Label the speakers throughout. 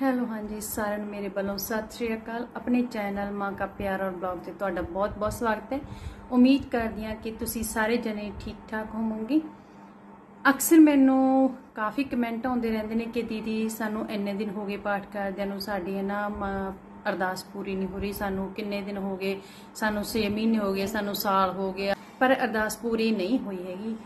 Speaker 1: Hello, ਹਾਂਜੀ, ਸਾਰਿਆਂ ਨੂੰ ਮੇਰੇ ਵੱਲੋਂ ਸਤਿ ਸ਼੍ਰੀ ਅਕਾਲ। ਆਪਣੇ ਚੈਨਲ ਮਾਂ ਕਾ ਪਿਆਰ ਔਰ ਬਲੌਗ ਤੇ ਤੁਹਾਡਾ ਬਹੁਤ-ਬਹੁਤ ਸਵਾਗਤ ਹੈ। ਉਮੀਦ ਕਰਦੀ ਹਾਂ ਕਿ ਤੁਸੀਂ ਸਾਰੇ ਜਣੇ ਠੀਕ-ਠਾਕ ਹੋਵੋਗੇ। ਅਕਸਰ ਮੈਨੂੰ ਕਾਫੀ ਕਮੈਂਟ ਆਉਂਦੇ ਰਹਿੰਦੇ ਨੇ ਕਿ ਦੀਦੀ, ਸਾਨੂੰ ਇੰਨੇ ਦਿਨ ਹੋ ਗਏ ਪਾਠ ਕਰਦਿਆਂ ਨੂੰ ਸਾਡੀ ਹੈ ਨਾ ਅਰਦਾਸ ਪੂਰੀ ਨਹੀਂ ਹੋ ਰਹੀ। ਸਾਨੂੰ ਕਿੰਨੇ ਦਿਨ ਹੋ ਗਏ? ਸਾਨੂੰ 6 ਮਹੀਨੇ ਹੋ ਗਏ, ਸਾਨੂੰ ਸਾਲ ਹੋ ਗਿਆ। ਪਰ ਅਰਦਾਸ ਪੂਰੀ ਨਹੀਂ ਹੋਈ ਹੈਗੀ।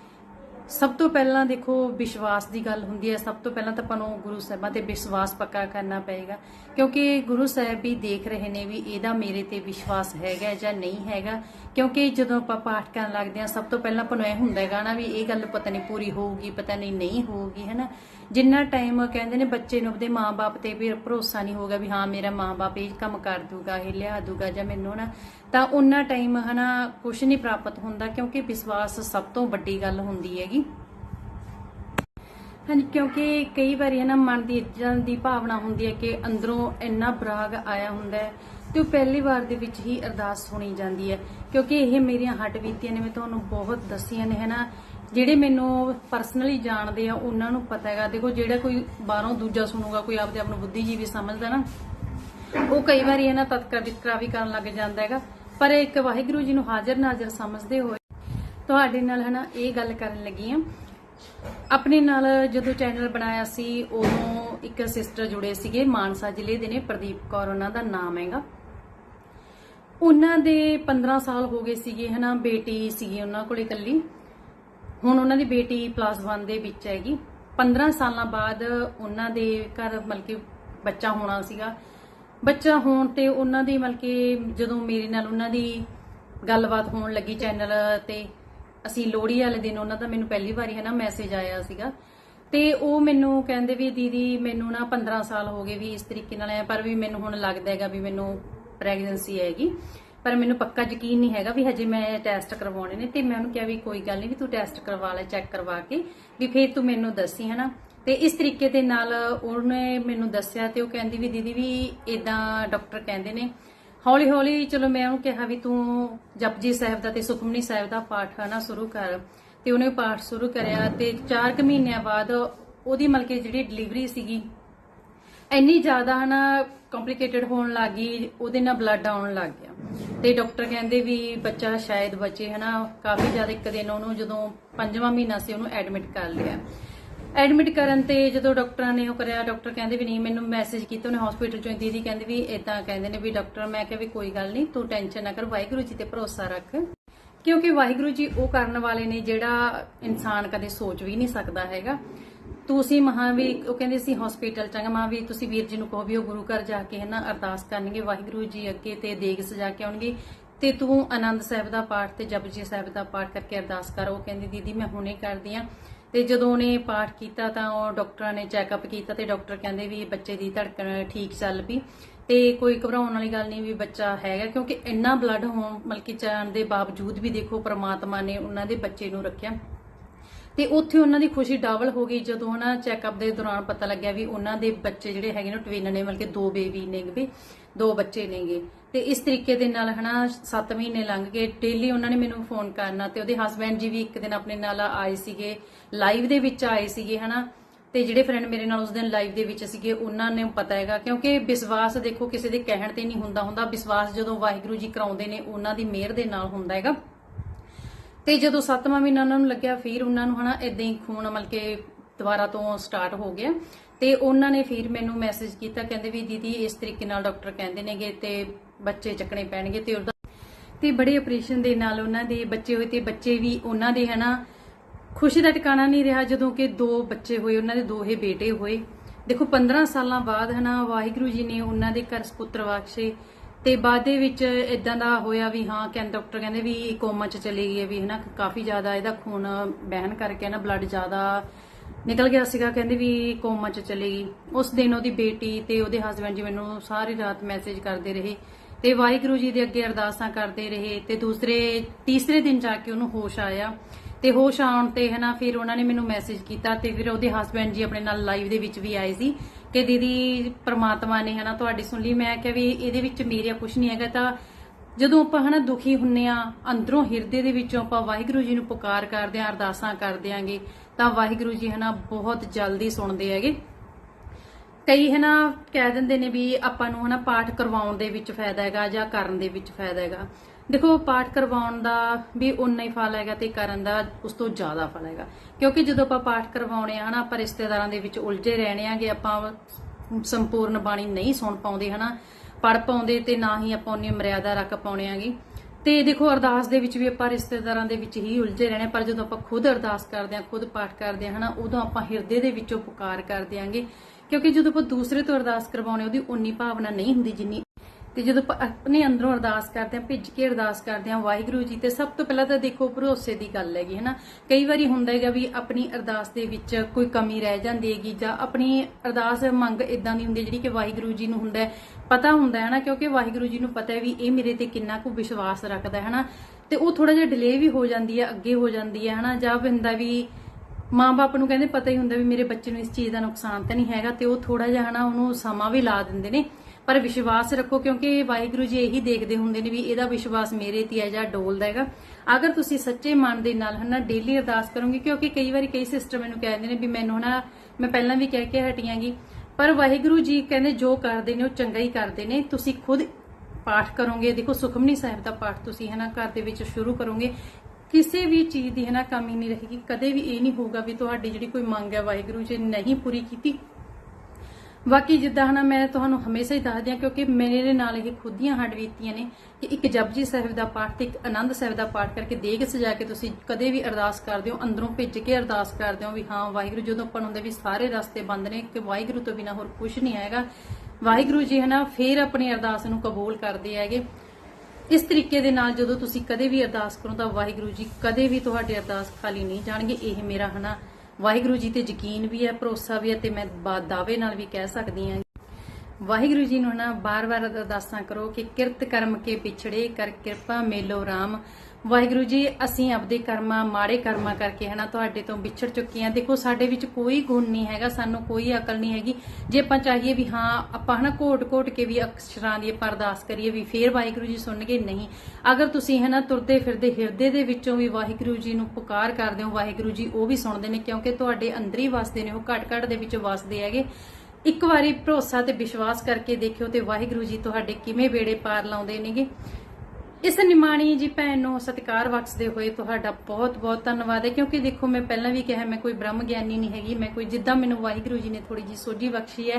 Speaker 1: ਸਭ ਤੋਂ ਪਹਿਲਾਂ ਦੇਖੋ ਵਿਸ਼ਵਾਸ ਦੀ ਗੱਲ ਹੁੰਦੀ ਹੈ, ਸਭ ਤੋਂ ਪਹਿਲਾਂ ਤਾਂ ਆਪਾਂ ਨੂੰ ਗੁਰੂ ਸਾਹਿਬਾਂ ਤੇ ਵਿਸ਼ਵਾਸ ਪੱਕਾ ਕਰਨਾ ਪਏਗਾ, ਕਿਉਂਕਿ ਗੁਰੂ ਸਾਹਿਬ ਵੀ ਦੇਖ ਰਹੇ ਨੇ ਵੀ ਇਹਦਾ ਮੇਰੇ ਤੇ ਵਿਸ਼ਵਾਸ ਹੈਗਾ ਜਾਂ ਨਹੀਂ ਹੈਗਾ, ਕਿਉਂਕਿ ਜਦੋਂ ਆਪਾਂ ਪਾਠ ਕਰਨ ਲੱਗਦੇ ਹਾਂ, ਸਭ ਤੋਂ ਪਹਿਲਾਂ ਆਪਾਂ ਨੂੰ ਇਹ ਹੁੰਦਾ ਹੈਗਾ ਨਾ ਵੀ ਇਹ ਗੱਲ ਪਤਾ ਨਹੀਂ ਪੂਰੀ ਹੋਊਗੀ, ਪਤਾ ਨਹੀਂ ਨਹੀਂ ਹੋਊਗੀ, ਹੈਨਾ? ਜਿੰਨਾ ਟਾਈਮ ਕਹਿੰਦੇ ਨੇ ਬੱਚੇ ਨੂੰ ਆਪਦੇ ਮਾਪੇ ਤੇ ਵੀ ਭਰੋਸਾ ਨਹੀਂ ਹੋਊਗਾ ਵੀ ਹਾਂ, ਮੇਰਾ ਮਾਪੇ ਇਹ ਕੰਮ ਕਰ ਦੂਗਾ, ਇਹ ਲਿਆ ਦੂਗਾ ਜਾਂ ਮੈਨੂੰ ਨਾ ਤਾਂ ਉਹਨਾਂ ਟਾਈਮ ਹਨਾ ਕੁਝ ਨਹੀਂ ਪ੍ਰਾਪਤ ਹੁੰਦਾ ਕਿਉਂਕਿ ਵਿਸ਼ਵਾਸ ਸਭ ਤੋਂ ਵੱਡੀ ਗੱਲ ਹੁੰਦੀ ਹੈਗੀ। ਹਾਂਜੀ, ਕਿਉਂਕਿ ਕਈ ਵਾਰੀ ਨਾ ਮਨ ਦੀ ਇੱਦਾਂ ਦੀ ਭਾਵਨਾ ਹੁੰਦੀ ਹੈ ਕਿ ਅੰਦਰੋਂ ਇੰਨਾ ਬਰਾਗ ਆਇਆ ਹੁੰਦਾ ਹੈ ਤੇ ਉਹ ਪਹਿਲੀ ਵਾਰ ਦੇ ਵਿੱਚ ਹੀ ਅਰਦਾਸ ਸੁਣੀ ਜਾਂਦੀ ਹੈ। ਕਿਉਂਕਿ ਇਹ ਮੇਰੀਆਂ ਹੱਟ ਬੀਤੀਆਂ ਨੇ, ਮੈਂ ਤੁਹਾਨੂੰ ਬਹੁਤ ਦੱਸੀਆਂ ਨੇ ਹਨਾ। ਜਿਹੜੇ ਮੈਨੂੰ ਪਰਸਨਲੀ ਜਾਣਦੇ ਆ, ਉਹਨਾਂ ਨੂੰ ਪਤਾ ਹੈਗਾ। ਦੇਖੋ, ਜਿਹੜਾ ਕੋਈ ਬਾਹਰੋਂ ਦੂਜਾ ਸੁਣੂਗਾ, ਕੋਈ ਆਪਦੇ ਆਪ ਨੂੰ ਬੁੱਧੀਜੀਵੀ ਸਮਝਦਾ ਨਾ ਉਹ ਕਈ ਵਾਰੀ ਇਹਨਾਂ ਤਤਕਾ ਵਿਤਕਰਾ ਵੀ ਕਰਨ ਲੱਗ ਜਾਂਦਾ ਹੈਗਾ। ਪਰ ਇੱਕ ਵਾਹਿਗੁਰੂ ਜੀ ਨੂੰ ਹਾਜ਼ਰ ਨਾਜ਼ਰ ਸਮਝਦੇ ਹੋਏ ਤੁਹਾਡੇ ਨਾਲ ਹਨਾ ਇਹ ਗੱਲ ਕਰਨ ਲੱਗੀ ਆ ਆਪਣੇ ਨਾਲ ਜਦੋਂ ਚੈਨਲ ਬਣਾਇਆ ਸੀ, ਉਦੋਂ ਇੱਕ ਸਿਸਟਰ ਜੁੜੇ ਸੀਗੇ, ਮਾਨਸਾ ਜ਼ਿਲ੍ਹੇ ਦੇ ਨੇ, ਪ੍ਰਦੀਪ ਕੌਰ ਉਹਨਾਂ ਦਾ ਨਾਮ ਹੈਗਾ। ਉਹਨਾਂ ਦੇ 15 ਸਾਲ ਹੋ ਗਏ ਸੀਗੇ ਹਨਾ, ਬੇਟੀ ਸੀਗੀ ਉਹਨਾਂ ਕੋਲ ਇਕੱਲੀ। ਹੁਣ ਉਹਨਾਂ ਦੀ ਬੇਟੀ ਪਲੱਸ 1 ਦੇ ਵਿੱਚ ਹੈਗੀ। 15 ਸਾਲਾਂ ਬਾਅਦ ਉਹਨਾਂ ਦੇ ਘਰ ਮਤਲਬ ਬੱਚਾ ਹੋਣਾ ਸੀਗਾ। ਬੱਚਾ ਹੋਣ ਤੇ ਉਹਨਾਂ ਦੀ ਮਤਲਬ ਕਿ ਜਦੋਂ ਮੇਰੇ ਨਾਲ ਉਹਨਾਂ ਦੀ ਗੱਲਬਾਤ ਹੋਣ ਲੱਗੀ ਚੈਨਲ ਤੇ, ਅਸੀਂ ਲੋਹੜੀ ਵਾਲੇ ਦਿਨ ਉਹਨਾਂ ਦਾ ਮੈਨੂੰ ਪਹਿਲੀ ਵਾਰੀ ਹੈ ਨਾ ਮੈਸੇਜ ਆਇਆ ਸੀਗਾ। ਤੇ ਉਹ ਮੈਨੂੰ ਕਹਿੰਦੇ ਵੀ ਦੀਦੀ ਮੈਨੂੰ ਨਾ 15 ਸਾਲ ਹੋ ਗਏ ਵੀ ਇਸ ਤਰੀਕੇ ਨਾਲ ਆਇਆ, ਪਰ ਵੀ ਮੈਨੂੰ ਹੁਣ ਲੱਗਦਾ ਹੈਗਾ ਵੀ ਮੈਨੂੰ ਪ੍ਰੈਗਨੈਂਸੀ ਆਏਗੀ ਪਰ ਮੈਨੂੰ ਪੱਕਾ ਯਕੀਨ ਨਹੀਂ ਹੈਗਾ ਵੀ ਹਜੇ ਮੈਂ ਟੈਸਟ ਕਰਵਾਉਣੇ ਨੇ। ਤੇ ਮੈਂ ਉਹਨੂੰ ਕਿਹਾ ਵੀ ਕੋਈ ਗੱਲ ਨਹੀਂ ਵੀ ਤੂੰ ਟੈਸਟ ਕਰਵਾ ਲੈ ਚੈੱਕ ਕਰਵਾ ਕੇ, ਵੀ ਫੇਰ ਤੂੰ ਮੈਨੂੰ ਦੱਸੀ ਹਨਾ। ਤੇ ਇਸ ਤਰੀਕੇ ਦੇ ਨਾਲ ਉਹਨੇ ਮੈਨੂੰ ਦੱਸਿਆ ਤੇ ਉਹ ਕਹਿੰਦੀ ਵੀ ਦੀਦੀ ਵੀ ਇਦਾਂ ਡਾਕਟਰ ਕਹਿੰਦੇ ਨੇ, ਹੌਲੀ ਹੌਲੀ ਚਲੋ ਮੈਂ ਉਹਨੂੰ ਕਿਹਾ ਵੀ ਤੂੰ ਜਪਜੀ ਸਾਹਿਬ ਦਾ ਤੇ ਸੁਖਮਨੀ ਸਾਹਿਬ ਦਾ ਪਾਠ ਹਨਾ ਸ਼ੁਰੂ ਕਰ। ਤੇ ਉਹਨੇ ਪਾਠ ਸ਼ੁਰੂ ਕਰਿਆ ਤੇ 4 ਕੁ ਮਹੀਨਿਆਂ ਬਾਅਦ ਉਹਦੀ ਮਤਲਬ ਕਿ ਜਿਹੜੀ ਡਿਲੀਵਰੀ ਸੀਗੀ, ਇੰਨੀ ਜ਼ਿਆਦਾ ਹਨਾ ਕੰਪਲਿਕੇਟਡ ਹੋਣ ਲੱਗੀ ਉਹਦੇ ਨਾਲ ਬਲੱਡ ਆਉਣ ਲੱਗ ਗਿਆ। ਤੇ ਡਾਕਟਰ ਕਹਿੰਦੇ ਵੀ ਬੱਚਾ ਸ਼ਾਇਦ ਬਚੇ ਹਨਾ, ਕਾਫੀ ਜ਼ਿਆਦਾ ਇੱਕ ਦਿਨ ਉਹਨੂੰ ਜਦੋਂ ਪੰਜਵਾਂ ਮਹੀਨਾ ਸੀ ਉਹਨੂੰ ਐਡਮਿਟ ਕਰ ਲਿਆ। ਐਡਮਿਟ ਕਰਨ ਤੇ ਜਦੋਂ ਡਾਕਟਰਾਂ ਨੇ ਉਹ ਕਰਿਆ, ਡਾਕਟਰ ਕਹਿੰਦੇ ਵੀ ਨਹੀਂ, ਮੈਨੂੰ ਮੈਸੇਜ ਕੀਤਾ ਉਹਨੇ ਹਸਪੀਟਲ ਚੋਂ, ਦੀਦੀ ਕਹਿੰਦੇ ਵੀ ਇਦਾਂ ਕਹਿੰਦੇ ਨੇ ਵੀ ਡਾਕਟਰ, ਮੈਂ ਕਿਹਾ ਵੀ ਕੋਈ ਗੱਲ ਨਹੀਂ, ਤੂੰ ਟੈਨਸ਼ਨ ਨਾ ਕਰ, ਵਾਹਿਗੁਰੂ ਜੀ ਤੇ ਭਰੋਸਾ ਰੱਖ। ਕਿਉਂਕਿ ਵਾਹਿਗੁਰੂ ਜੀ ਉਹ ਕਰਨ ਵਾਲੇ ਨੇ ਜਿਹੜਾ ਇਨਸਾਨ ਕਦੇ ਸੋਚ ਵੀ ਨਹੀਂ ਸਕਦਾ ਹੈਗਾ। ਤੁਸੀਂ ਮਹਾਂ ਵੀ ਉਹ ਕਹਿੰਦੇ ਸੀ ਹਸਪੀਟਲ ਚੰਗਾ ਮਾਂ ਵੀ ਤੁਸੀਂ ਵੀਰ ਜੀ ਨੂੰ ਕਹੋ ਵੀ ਉਹ ਗੁਰੂ ਘਰ ਜਾ ਕੇ ਹੈ ਨਾ ਅਰਦਾਸ ਕਰਨਗੇ, ਵਾਹਿਗੁਰੂ ਜੀ ਅੱਗੇ ਤੇ ਦੇਗ ਸਜਾ ਕੇ ਆਉਣਗੇ। ਤੇ ਤੂੰ ਆਨੰਦ ਸਾਹਿਬ ਦਾ ਪਾਠ ਤੇ ਜਪਜੀ ਸਾਹਿਬ ਦਾ ਪਾਠ ਕਰਕੇ ਅਰਦਾਸ ਕਰ, ਉਹ ਕਹਿੰਦੀ, ਦੀਦੀ, ਮੈਂ ਹੁਣੇ ਕਰਦੀ ਆ। ਤੇ ਜਦੋਂ ਉਹਨੇ ਪਾਠ ਕੀਤਾ ਤਾਂ ਉਹ ਡਾਕਟਰਾਂ ਨੇ ਚੈੱਕਅਪ ਕੀਤਾ ਤੇ ਡਾਕਟਰ ਕਹਿੰਦੇ ਵੀ ਬੱਚੇ ਦੀ ਧੜਕਣ ਠੀਕ ਚੱਲ ਪਈ। ਤੇ ਕੋਈ ਘਬਰਾਉਣ ਵਾਲੀ ਗੱਲ ਨਹੀਂ ਵੀ ਬੱਚਾ ਹੈਗਾ ਕਿਉਂਕਿ ਇੰਨਾ ਬਲੱਡ ਹੋਣ ਮਲਕੀ ਚਾਣ ਦੇ ਬਾਵਜੂਦ ਵੀ ਦੇਖੋ ਪ੍ਰਮਾਤਮਾ ਨੇ ਉਹਨਾਂ ਦੇ ਬੱਚੇ ਨੂੰ ਰੱਖਿਆ। ਤੇ ਉੱਥੇ ਉਹਨਾਂ ਦੀ ਖੁਸ਼ੀ ਡਬਲ ਹੋ ਗਈ ਜਦੋਂ ਹਨਾ ਚੈੱਕਅਪ ਦੇ ਦੌਰਾਨ ਪਤਾ ਲੱਗਿਆ ਵੀ ਉਹਨਾਂ ਦੇ ਬੱਚੇ ਜਿਹੜੇ ਹੈਗੇ ਨੇ ਟਵਿਨ ਨੇ ਮਤਲਬ ਕਿ ਦੋ ਬੇਬੀ ਨੇਗੇ ਦੋ ਬੱਚੇ ਨੇਗੇ ਤੇ ਇਸ ਤਰੀਕੇ ਦੇ ਨਾਲ ਹਨਾ 7 ਮਹੀਨੇ ਲੰਘ ਗਏ। ਡੇਲੀ ਉਹਨਾਂ ਨੇ ਮੈਨੂੰ ਫੋਨ ਕਰਨਾ ਤੇ ਉਹਦੇ ਹਸਬੰਡ ਜੀ ਵੀ ਇੱਕ ਦਿਨ ਆਪਣੇ ਨਾਲ ਆਏ ਸੀਗੇ ਲਾਈਵ ਦੇ ਵਿੱਚ ਆਏ ਸੀਗੇ ਹਨਾ। ਤੇ ਜਿਹੜੇ ਫਰੈਂਡ ਮੇਰੇ ਨਾਲ ਉਸ ਦਿਨ ਲਾਈਵ ਦੇ ਵਿੱਚ ਸੀਗੇ, ਉਹਨਾਂ ਨੇ ਪਤਾ ਹੈਗਾ, ਕਿਉਂਕਿ ਵਿਸ਼ਵਾਸ ਦੇਖੋ ਕਿਸੇ ਦੇ ਕਹਿਣ ਤੇ ਨਹੀਂ ਹੁੰਦਾ ਹੁੰਦਾ। ਵਿਸ਼ਵਾਸ ਜਦੋਂ ਵਾਹਿਗੁਰੂ ਜੀ ਕਰਾਉਂਦੇ ਨੇ, ਉਹਨਾਂ ਦੀ ਮਿਹਰ ਦੇ ਨਾਲ ਹੁੰਦਾ ਹੈਗਾ। ਤੇ ਜਦੋਂ 7ਵਾਂ ਮਹੀਨਾ ਉਹਨਾਂ ਨੂੰ ਲੱਗਿਆ, ਫਿਰ ਉਹਨਾਂ ਨੂੰ ਹਨਾ ਇਦਾਂ ਹੀ ਖੂਨ ਮਤਲਬ ਕੇ ਦੁਬਾਰਾ ਤੋਂ ਸਟਾਰਟ ਹੋ ਗਿਆ। ਤੇ ਉਹਨਾਂ ਨੇ ਫਿਰ ਮੈਨੂੰ ਮੈਸੇਜ ਕੀਤਾ, ਕਹਿੰਦੇ ਵੀ ਦੀਦੀ ਇਸ ਤਰੀਕੇ ਨਾਲ ਡਾਕਟਰ ਕਹਿੰਦੇ ਨੇਗੇ ਤੇ ਬੱਚੇ ਚੱਕਣੇ ਪੈਣਗੇ ਤੇ ਉਹਦਾ ਤੇ ਬੜੇ ਆਪਰੇਸ਼ਨ ਦੇ ਨਾਲ ਉਹਨਾਂ ਦੇ ਬੱਚੇ ਹੋਏ ਤੇ ਬੱਚੇ ਵੀ ਉਹਨਾਂ ਦੇ ਹਨਾ ਖੁਸ਼ੀ ਦਾ ਟਿਕਾਣਾ ਨਹੀਂ ਰਿਹਾ ਜਦੋਂ ਕਿ ਦੋ ਬੱਚੇ ਹੋਏ, ਉਹਨਾਂ ਦੇ ਦੋਹੇ ਬੇਟੇ ਹੋਏ। ਦੇਖੋ 15 ਸਾਲਾਂ ਬਾਅਦ ਹਨਾ ਵਾਹਿਗੁਰੂ ਜੀ ਨੇ ਉਹਨਾਂ ਦੇ ਘਰ ਸੁਪੁੱਤਰ ਬਖਸ਼ੇ ਤੇ ਬਾਅਦ ਦੇ ਵਿੱਚ ਇਦਾਂ ਦਾ ਹੋਇਆ ਵੀ ਹਾਂ, ਕਹਿੰਦੇ ਡਾਕਟਰ ਕਹਿੰਦੇ ਵੀ ਕੋਮਾ ਚ ਚਲੀ ਗਈ ਹੈ ਵੀ ਹਨਾ, ਕਾਫੀ ਜ਼ਿਆਦਾ ਇਹਦਾ ਖੂਨ ਬਹਿਣ ਕਰਕੇ ਨਾ ਬਲੱਡ ਜ਼ਿਆਦਾ ਨਿਕਲ ਗਿਆ ਸੀਗਾ, ਕਹਿੰਦੇ ਵੀ ਕੋਮਾ ਚ ਚਲੀ ਗਈ। ਉਸ ਦਿਨ ਉਹਦੀ ਬੇਟੀ ਤੇ ਉਹਦੇ ਹਸਬੰਡ ਜੀ ਮੈਨੂੰ ਸਾਰੀ ਰਾਤ ਮੈਸੇਜ ਕਰਦੇ ਰਹੇ ਤੇ ਵਾਹਿਗੁਰੂ ਜੀ ਦੇ ਅੱਗੇ ਅਰਦਾਸਾਂ ਕਰਦੇ ਰਹੇ ਤੇ ਦੂਸਰੇ, ਤੀਸਰੇ ਦਿਨ ਜਾ ਕੇ ਉਹਨੂੰ ਹੋਸ਼ ਆਇਆ। ਤੇ ਹੋਸ਼ ਆਉਣ ਤੇ ਹਨਾ ਫਿਰ ਉਹਨਾਂ ਨੇ ਮੈਨੂੰ ਮੈਸੇਜ ਕੀਤਾ ਤੇ ਫਿਰ ਉਹਦੇ ਹਸਬੰਡ ਜੀ ਆਪਣੇ ਨਾਲ ਲਾਈਵ ਦੇ ਵਿੱਚ ਵੀ ਆਏ ਸੀ ਕਿ ਦੀਦੀ ਪ੍ਰਮਾਤਮਾ ਨੇ ਹਨਾ ਤੁਹਾਡੀ ਸੁਣ ਲਈ। ਮੈਂ ਕਿਹਾ ਵੀ ਇਹਦੇ ਵਿੱਚ ਮੇਰਾ ਕੁਝ ਨਹੀਂ ਹੈਗਾ ਤਾਂ ਜਦੋਂ ਆਪਾਂ ਹਨਾ ਦੁਖੀ ਹੁੰਨੇ ਆ, ਅੰਦਰੋਂ ਹਿਰਦੇ ਦੇ ਵਿੱਚੋਂ ਆਪਾਂ ਵਾਹਿਗੁਰੂ ਜੀ ਨੂੰ ਪੁਕਾਰ ਕਰਦੇ ਆਂ, ਅਰਦਾਸਾਂ ਕਰਦੇ ਆਂਗੇ ਤਾਂ ਵਾਹਿਗੁਰੂ ਜੀ ਹਨਾ ਬਹੁਤ ਜਲਦੀ ਸੁਣਦੇ ਹੈਗੇ। ਕਈ ਹੈ ਨਾ ਕਹਿ ਦਿੰਦੇ ਨੇ ਵੀ ਆਪਾਂ ਨੂੰ ਹਨਾ ਪਾਠ ਕਰਵਾਉਣ ਦੇ ਵਿੱਚ ਫਾਇਦਾ ਹੈਗਾ ਜਾਂ ਕਰਨ ਦੇ ਵਿੱਚ ਫਾਇਦਾ ਹੈਗਾ। ਦੇਖੋ ਪਾਠ ਕਰਵਾਉਣ ਦਾ ਵੀ ਉਨਾ ਹੀ ਫਲ ਹੈਗਾ ਤੇ ਕਰਨ ਦਾ ਉਸ ਤੋਂ ਜ਼ਿਆਦਾ ਫਲ ਹੈਗਾ। ਕਿਉਂਕਿ ਜਦੋਂ ਆਪਾਂ ਪਾਠ ਕਰਵਾਉਣੇ ਆ ਹਨਾ, ਆਪਾਂ ਰਿਸ਼ਤੇਦਾਰਾਂ ਦੇ ਵਿੱਚ ਉਲਝੇ ਰਹਿਣੇ ਆਗੇ, ਆਪਾਂ ਸੰਪੂਰਨ ਬਾਣੀ ਨਹੀਂ ਸੁਣ ਪਾਉਂਦੇ ਹਨਾ ਪੜ ਪਾਉਂਦੇ ਤੇ ਨਾ ਹੀ ਆਪਾਂ ਉਨੀ ਮਰਿਆਦਾ ਰੱਖ ਪਾਉਣੇ ਆਗੇ। ਤੇ ਦੇਖੋ ਅਰਦਾਸ ਦੇ ਵਿੱਚ ਵੀ ਆਪਾਂ ਰਿਸ਼ਤੇਦਾਰਾਂ ਦੇ ਵਿੱਚ ਹੀ ਉਲਝੇ ਰਹਿਣੇ, ਪਰ ਜਦੋਂ ਆਪਾਂ ਖੁਦ ਅਰਦਾਸ ਕਰਦੇ ਹਾਂ ਖੁਦ ਪਾਠ ਕਰਦੇ ਹਾਂ ਹਨਾ, ਉਦੋਂ ਆਪਾਂ ਹਿਰਦੇ ਦੇ ਵਿੱਚੋਂ ਪੁਕਾਰ ਕਰਦੇ ਆਂਗੇ। ਕਿਉਂਕਿ ਜਦੋਂ ਆਪਾਂ ਦੂਸਰੇ ਤੋਂ ਅਰਦਾਸ ਕਰਵਾਉਣੇ, ਉਹਦੀ ਉਨੀ ਭਾਵਨਾ ਨਹੀਂ ਹੁੰਦੀ ਜਿੰਨੀ। ਤੇ ਜਦੋਂ ਆਪਣੇ ਅੰਦਰੋਂ ਅਰਦਾਸ ਕਰਦੇ ਹਾਂ, ਭਿੱਜ ਕੇ ਅਰਦਾਸ ਕਰਦੇ ਹਾਂ, ਵਾਹਿਗੁਰੂ ਜੀ, ਤੇ ਸਭ ਤੋਂ ਪਹਿਲਾਂ ਤਾਂ ਦੇਖੋ ਭਰੋਸੇ ਦੀ ਗੱਲ ਹੈਗੀ, ਹਨਾ? ਕਈ ਵਾਰੀ ਹੁੰਦਾ ਹੈਗਾ ਵੀ ਆਪਣੀ ਅਰਦਾਸ ਦੇ ਵਿੱਚ ਕੋਈ ਕਮੀ ਰਹਿ ਜਾਂਦੀ ਹੈਗੀ ਜਾਂ ਆਪਣੀ ਅਰਦਾਸ ਮੰਗ ਇਦਾਂ ਦੀ ਹੁੰਦੀ ਹੈ ਜਿਹੜੀ ਕਿ ਵਾਹਿਗੁਰੂ ਜੀ ਨੂੰ ਹੁੰਦਾ ਪਤਾ ਹੁੰਦਾ ਹੈ ਨਾ, ਕਿਉਂਕਿ ਵਾਹਿਗੁਰੂ ਜੀ ਨੂੰ ਪਤਾ ਹੈ ਵੀ ਇਹ ਮੇਰੇ ਤੇ ਕਿੰਨਾ ਕੁ ਵਿਸ਼ਵਾਸ ਰੱਖਦਾ ਹੈ, ਹਨਾ? ਤੇ ਉਹ ਥੋੜਾ ਜਿਹਾ ਡਿਲੇ ਵੀ ਹੋ ਜਾਂਦੀ ਹੈ, ਅੱਗੇ ਹੋ ਜਾਂਦੀ ਹੈ, ਹਨਾ? ਜਾਂ ਹੁੰਦਾ ਵੀ ਮਾਂ-ਬਾਪ ਨੂੰ ਕਹਿੰਦੇ ਪਤਾ ਹੀ ਹੁੰਦਾ ਵੀ ਮੇਰੇ ਬੱਚੇ ਨੂੰ ਇਸ ਚੀਜ਼ ਦਾ ਨੁਕਸਾਨ ਤਾਂ ਨਹੀਂ ਹੈਗਾ ਤੇ ਉਹ ਥੋੜਾ ਜਿਹਾ ਹਨਾ ਉਹਨੂੰ ਸਮਾਂ ਵੀ ਲਾ ਦਿੰਦੇ ਨੇ। ਪਰ ਵਿਸ਼ਵਾਸ ਰੱਖੋ ਕਿਉਂਕਿ ਵਾਹਿਗੁਰੂ ਜੀ ਇਹੀ ਦੇਖਦੇ ਹੁੰਦੇ ਨੇ ਵੀ ਇਹਦਾ ਵਿਸ਼ਵਾਸ ਮੇਰੇ ਤੇ ਹੈ ਜਾਂ ਡੋਲਦਾ ਹੈਗਾ। ਅਗਰ ਤੁਸੀਂ ਸੱਚੇ ਮਨ ਦੇ ਨਾਲ ਹਨਾ ਡੇਲੀ ਅਰਦਾਸ ਕਰੋਗੇ ਕਿਉਂਕਿ ਕਈ ਵਾਰੀ ਕਈ ਸਿਸਟਰ ਮੈਨੂੰ ਕਹਿੰਦੇ ਨੇ ਵੀ ਮੈਨੂੰ ਹਨਾ ਮੈਂ ਪਹਿਲਾਂ ਵੀ ਕਹਿ ਕੇ ਹਟੀਆਂਗੀ। ਪਰ ਵਾਹਿਗੁਰੂ ਜੀ ਕਹਿੰਦੇ ਜੋ ਕਰਦੇ ਨੇ ਉਹ ਚੰਗਾ ਹੀ ਕਰਦੇ ਨੇ। ਤੁਸੀਂ ਖੁਦ ਪਾਠ ਕਰੋਗੇ। ਦੇਖੋ ਸੁਖਮਨੀ ਸਾਹਿਬ ਦਾ ਪਾਠ ਤੁਸੀਂ ਹੈ ਘਰ ਦੇ ਵਿੱਚ ਸ਼ੁਰੂ ਕਰੋਗੇ। ਕਿਸੇ ਵੀ ਚੀਜ਼ ਦੀ ਹੈ ਨਾ ਕਮੀ ਨਹੀਂ ਰਹੇਗੀ, ਕਦੇ ਵੀ ਇਹ ਨਹੀਂ ਹੋਊਗਾ ਵੀ ਤੁਹਾਡੀ ਜਿਹੜੀ ਕੋਈ ਮੰਗ ਹੈ ਵਾਹਿਗੁਰੂ ਜੀ ਨਹੀਂ ਪੂਰੀ ਕੀਤੀ। ਬਾਕੀ ਜਿੱਦਾਂ ਹਨਾ ਮੈਂ ਤੁਹਾਨੂੰ ਹਮੇਸ਼ਾ ਹੀ ਦੱਸਦੀ ਹਾਂ, ਕਿਉਂਕਿ ਮੇਰੇ ਨਾਲ ਇਹ ਖੁਦ ਦੀਆਂ ਹੱਡ ਨੇ ਕਿ ਇੱਕ ਜਪਜੀ ਸਾਹਿਬ ਦਾ ਪਾਠ ਤੇ ਇੱਕ ਆਨੰਦ ਸਾਹਿਬ ਦਾ ਪਾਠ ਕਰਕੇ ਦੇਗ ਸਜਾ ਕੇ ਤੁਸੀਂ ਕਦੇ ਵੀ ਅਰਦਾਸ ਕਰਦੇ ਹੋ, ਅੰਦਰੋਂ ਭਿੱਜ ਕੇ ਅਰਦਾਸ ਕਰਦੇ ਹੋ ਵੀ ਹਾਂ ਵਾਹਿਗੁਰੂ, ਜਦੋਂ ਆਪਾਂ ਨੂੰ ਹੁੰਦਾ ਵੀ ਸਾਰੇ ਰਸਤੇ ਬੰਦ ਨੇ ਕਿ ਵਾਹਿਗੁਰੂ ਤੋਂ ਬਿਨਾ ਹੋਰ ਕੁਝ ਨਹੀਂ ਆਏਗਾ ਵਾਹਿਗੁਰੂ ਜੀ ਹਨਾ ਫੇਰ ਆਪਣੀ ਅਰਦਾਸ ਨੂੰ ਕਬੂਲ ਕਰਦੇ ਹੈਗੇ। ਇਸ ਤਰੀਕੇ ਦੇ ਨਾਲ ਜਦੋਂ ਤੁਸੀਂ ਕਦੇ ਵੀ ਅਰਦਾਸ ਕਰੋ ਤਾਂ ਵਾਹਿਗੁਰੂ ਜੀ ਕਦੇ ਵੀ ਤੁਹਾਡੀ ਅਰਦਾਸ ਖਾਲੀ ਨਹੀਂ ਜਾਣਗੇ। ਇਹ ਮੇਰਾ ਹਨਾ ਵਾਹਿਗੁਰੂ ਜੀ ਤੇ ਯਕੀਨ ਵੀ ਹੈ, ਭਰੋਸਾ ਵੀ ਹੈ ਤੇ ਮੈਂ ਦਾਅਵੇ ਨਾਲ ਵੀ ਕਹਿ ਸਕਦੀ ਹਾਂ। ਵਾਹਿਗੁਰੂ ਜੀ ਨੂੰ ਨਾ ਬਾਰ-ਬਾਰ ਅਰਦਾਸਾਂ ਕਰੋ ਕਿ ਕਿਰਤ ਕਰਮ ਕੇ ਪਿਛੜੇ, ਕਰ ਕਿਰਪਾ ਮੇਲੋ ਰਾਮ। ਵਾਹਿਗੁਰੂ ਜੀ, ਅਸੀਂ ਆਪਦੇ ਕਰਮਾਂ, ਮਾੜੇ ਕਰਮਾਂ ਕਰਕੇ ਹਨਾ ਤੁਹਾਡੇ ਤੋਂ ਵਿਛੜ ਚੁੱਕੇ ਹਾਂ। ਦੇਖੋ, ਸਾਡੇ ਵਿੱਚ ਕੋਈ ਗੁਣ ਨਹੀਂ ਹੈਗਾ, ਸਾਨੂੰ ਕੋਈ ਅਕਲ ਨਹੀਂ ਹੈਗੀ। ਜੇ ਆਪਾਂ ਚਾਹੀਏ ਵੀ ਹਾਂ, ਆਪਾਂ ਹਨਾ ਕੋਟ-ਕੋਟ ਕੇ ਵੀ ਅਕਸ਼ਰਾਂ ਦੀ ਅਰਦਾਸ ਕਰੀਏ ਵੀ ਫੇਰ ਵਾਹਿਗੁਰੂ ਜੀ ਸੁਣਨਗੇ, ਨਹੀਂ। ਅਗਰ ਤੁਸੀਂ ਹਨਾ ਤੁਰਦੇ ਫਿਰਦੇ ਹਿਰਦੇ ਦੇ ਵਿੱਚੋਂ ਵੀ ਵਾਹਿਗੁਰੂ ਜੀ ਨੂੰ ਪੁਕਾਰ ਕਰਦੇ ਹੋ, ਵਾਹਿਗੁਰੂ ਜੀ ਉਹ ਵੀ ਸੁਣਦੇ ਨੇ, ਕਿਉਂਕਿ ਤੁਹਾਡੇ ਅੰਦਰ ਹੀ ਵਸਦੇ ਨੇ, ਉਹ ਘਟ-ਘਟ ਦੇ ਵਿੱਚ ਵਸਦੇ ਹੈਗੇ। ਇੱਕ ਵਾਰੀ ਭਰੋਸਾ ਤੇ ਵਿਸ਼ਵਾਸ ਕਰਕੇ ਦੇਖਿਓ ਤੇ ਵਾਹਿਗੁਰੂ ਜੀ ਤੁਹਾਡੇ ਕਿਵੇਂ ਵੇੜੇ ਪਾਰ ਲਾਉਂਦੇ ਨੇਗੇ। ਇਸ ਨਿਮਾਣੀ ਜੀ ਭੈਣ ਨੂੰ ਸਤਿਕਾਰ ਬਖਸ਼ਦੇ ਹੋਏ ਤੁਹਾਡਾ ਬਹੁਤ ਬਹੁਤ ਧੰਨਵਾਦ ਹੈ, ਕਿਉਂਕਿ ਦੇਖੋ ਮੈਂ ਪਹਿਲਾਂ ਵੀ ਕਿਹਾ, ਮੈਂ ਕੋਈ ਬ੍ਰਹਮ ਗਿਆਨੀ ਨਹੀਂ ਹੈਗੀ, ਮੈਂ ਕੋਈ ਜਿੱਦਾਂ ਮੈਨੂੰ ਵਾਹਿਗੁਰੂ ਜੀ ਨੇ ਥੋੜੀ ਜੀ ਸੋਝੀ ਬਖਸ਼ੀ ਹੈ,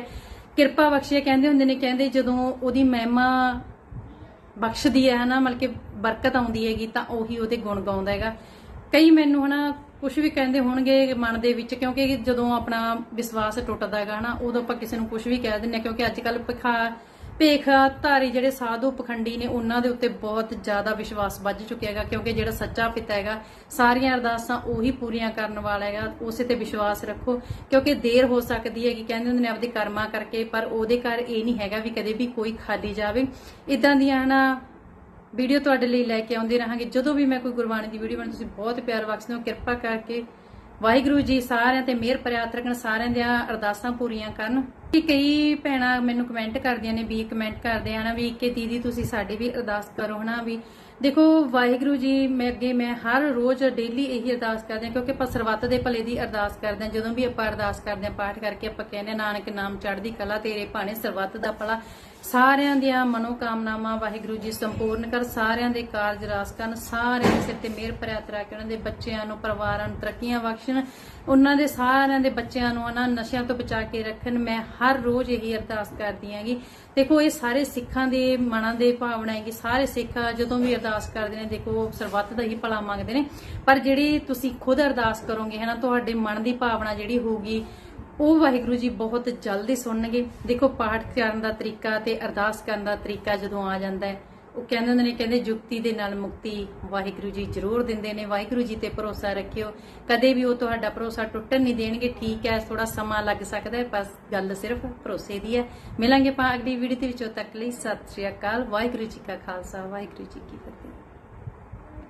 Speaker 1: ਕਿਰਪਾ ਬਖਸ਼ੀ ਹੈ, ਕਹਿੰਦੇ ਹੁੰਦੇ ਨੇ, ਕਹਿੰਦੇ ਜਦੋਂ ਉਹਦੀ ਮਹਿਮਾ ਬਖਸ਼ਦੀ ਹੈ, ਹਨਾ, ਮਤਲਬ ਕਿ ਬਰਕਤ ਆਉਂਦੀ ਹੈਗੀ, ਤਾਂ ਉਹੀ ਉਹਦੇ ਗੁਣ ਗਾਉਂਦਾ ਹੈਗਾ। ਕਈ ਮੈਨੂੰ ਹਨਾ ਕੁਝ ਵੀ ਕਹਿੰਦੇ ਹੋਣਗੇ ਮਨ ਦੇ ਵਿੱਚ, ਕਿਉਂਕਿ ਜਦੋਂ ਆਪਣਾ ਵਿਸ਼ਵਾਸ ਟੁੱਟਦਾ ਹੈਗਾ, ਹਨਾ, ਉਦੋਂ ਆਪਾਂ ਕਿਸੇ ਨੂੰ ਕੁਝ ਵੀ ਕਹਿ ਦਿੰਦੇ ਹਾਂ, ਕਿਉਂਕਿ ਅੱਜ ਕੱਲ ਭੇਖ ਧਾਰੀ ਜਿਹੜੇ ਸਾਧੂ ਪਖੰਡੀ ਨੇ, ਉਹਨਾਂ ਦੇ ਉੱਤੇ ਬਹੁਤ ਜ਼ਿਆਦਾ ਵਿਸ਼ਵਾਸ ਵੱਜ ਚੁੱਕਿਆ ਹੈਗਾ, ਕਿਉਂਕਿ ਜਿਹੜਾ ਸੱਚਾ ਪਿਤਾ ਹੈਗਾ, ਸਾਰੀਆਂ ਅਰਦਾਸਾਂ ਉਹੀ ਪੂਰੀਆਂ ਕਰਨ ਵਾਲਾ ਹੈਗਾ, ਉਸੇ ਤੇ ਵਿਸ਼ਵਾਸ ਰੱਖੋ, ਕਿਉਂਕਿ ਦੇਰ ਹੋ ਸਕਦੀ ਹੈ ਕਿ ਕਹਿੰਦੇ ਹੁੰਦੇ ਨੇ ਆਪਦੇ ਕਰਮਾਂ ਕਰਕੇ, ਪਰ ਉਹਦੇ ਘਰ ਇਹ ਨਹੀਂ ਹੈਗਾ ਵੀ ਕਦੇ ਵੀ ਕੋਈ ਖਾਲੀ ਜਾਵੇ। ਇਦਾਂ ਦੀਆਂ ਨਾ ਵੀਡੀਓ ਤੁਹਾਡੇ ਲਈ ਲੈ ਕੇ ਆਉਂਦੇ ਰਹਾਂਗੇ। ਜਦੋਂ ਵੀ ਮੈਂ ਕੋਈ ਗੁਰਬਾਣੀ ਦੀ ਵੀਡੀਓ ਬਣਾਉਂਦੀ, ਤੁਸੀਂ ਬਹੁਤ ਪਿਆਰ ਬਖਸ਼ਦੇ ਹੋ, ਕਿਰਪਾ ਕਰਕੇ ਵਾਹਿਗੁਰੂ ਜੀ ਸਾਰਿਆਂ ਤੇ ਮਿਹਰ ਪ੍ਰਿਆਤ ਰੱਖਣ ਸਾਰਿਆਂ ਦੀਆਂ ਅਰਦਾਸਾਂ ਪੂਰੀਆਂ ਕਰਨ। ਕਿ ਕਈ ਭੈਣਾਂ ਮੈਨੂੰ ਕਮੈਂਟ ਕਰਦੀਆਂ ਨੇ, ਵੀ ਕਮੈਂਟ ਕਰਦੇ ਆ ਨਾ, ਵੀ ਕਿ ਦੀਦੀ ਤੁਸੀਂ ਸਾਡੀ ਵੀ ਅਰਦਾਸ ਕਰੋ ਹਨਾ ਵੀ। ਦੇਖੋ, ਵਾਹਿਗੁਰੂ ਜੀ, ਮੈਂ ਅੱਗੇ ਮੈਂ ਹਰ ਰੋਜ਼ ਡੇਲੀ ਇਹੀ ਅਰਦਾਸ ਕਰਦੇ ਹਾਂ, ਕਿਉਂਕਿ ਆਪਾਂ ਸਰਬੱਤ ਦੇ ਭਲੇ ਦੀ ਅਰਦਾਸ ਕਰਦੇ ਹਾਂ। ਜਦੋਂ ਵੀ ਆਪਾਂ ਅਰਦਾਸ ਕਰਦੇ ਹਾਂ, ਪਾਠ ਕਰਕੇ ਆਪਾਂ ਕਹਿੰਦੇ ਨਾਨਕ ਨਾਮ ਚੜ੍ਹਦੀ ਕਲਾ ਤੇਰੇ ਭਾਣੇ ਸਰਬੱਤ ਦਾ ਭਲਾ। ਸਾਰਿਆਂ ਦੀਆਂ ਮਨੋਕਾਮਨਾਵਾਂ ਵਾਹਿਗੁਰੂ ਜੀ ਸੰਪੂਰਨ ਕਰ, ਸਾਰਿਆਂ ਦੇ ਕਾਰਜ ਰਾਸ ਕਰਨ, ਸਾਰਿਆਂ ਦੇ ਸਿਰ ਤੇ ਮਿਹਰ ਭਰਿਆ ਤਰਾ ਕੇ ਉਹਨਾਂ ਦੇ ਬੱਚਿਆਂ ਨੂੰ, ਪਰਿਵਾਰਾਂ ਨੂੰ ਤਰੱਕੀਆਂ ਬਖਸ਼ਣ, ਉਹਨਾਂ ਦੇ ਸਾਰਿਆਂ ਦੇ ਬੱਚਿਆਂ ਨੂੰ ਉਹਨਾਂ ਨਸ਼ਿਆਂ ਤੋਂ ਬਚਾ ਕੇ ਰੱਖਣ। ਮੈਂ ਹਰ ਰੋਜ਼ ਇਹੀ ਅਰਦਾਸ ਕਰਦੀ ਆਂਗੀ ਦੇਖੋ, ਇਹ ਸਾਰੇ ਸਿੱਖਾਂ ਦੇ ਮਨਾਂ ਦੇ ਭਾਵਨਾ ਹੈ ਕਿ ਸਾਰੇ ਸਿੱਖ ਜਦੋਂ ਵੀ ਅਰਦਾਸ ਕਰਦੇ ਨੇ, ਦੇਖੋ ਸਰਬੱਤ ਦਾ ਹੀ ਭਲਾ ਮੰਗਦੇ ਨੇ। ਪਰ ਜਿਹੜੀ ਤੁਸੀਂ ਖੁਦ ਅਰਦਾਸ ਕਰੋਗੇ ਹੈ ਨਾ ਤੁਹਾਡੇ ਮਨ ਦੀ ਭਾਵਨਾ ਜਿਹੜੀ ਹੋਊਗੀ, ਉਹ ਵਾਹਿਗੁਰੂ ਜੀ ਬਹੁਤ ਜਲਦੀ ਸੁਣਨਗੇ। ਦੇਖੋ, ਪਾਠ ਕਰਨ ਦਾ ਤਰੀਕਾ ਤੇ ਅਰਦਾਸ ਕਰਨ ਦਾ ਤਰੀਕਾ ਜਦੋਂ ਆ ਜਾਂਦਾ ਹੈ ਉਹ ਕਹਿੰਦੇ ਹੁੰਦੇ ਨੇ, ਕਹਿੰਦੇ ਜੁਗਤੀ ਦੇ ਨਾਲ ਮੁਕਤੀ ਵਾਹਿਗੁਰੂ ਜੀ ਜ਼ਰੂਰ ਦਿੰਦੇ ਨੇ। ਵਾਹਿਗੁਰੂ ਜੀ ਤੇ ਭਰੋਸਾ ਰੱਖਿਓ। ਕਦੇ ਵੀ ਉਹ ਤੁਹਾਡਾ ਭਰੋਸਾ ਟੁੱਟਣ ਨਹੀਂ ਦੇਣਗੇ, ਠੀਕ ਹੈ ਥੋੜਾ ਸਮਾਂ ਲੱਗ ਸਕਦਾ ਹੈ, ਬਸ ਗੱਲ ਸਿਰਫ ਭਰੋਸੇ ਦੀ ਹੈ। ਮਿਲਾਂਗੇ ਆਪਾਂ ਅਗਲੀ ਵੀਡੀਓ ਦੇ ਵਿੱਚ ਤੱਕ ਲਈ ਸਤਿ ਸ਼੍ਰੀ ਅਕਾਲ। ਵਾਹਿਗੁਰੂ ਜੀ ਕਾ ਖਾਲਸਾ, ਵਾਹਿਗੁਰੂ ਜੀ ਕੀ ਫਤਿਹ।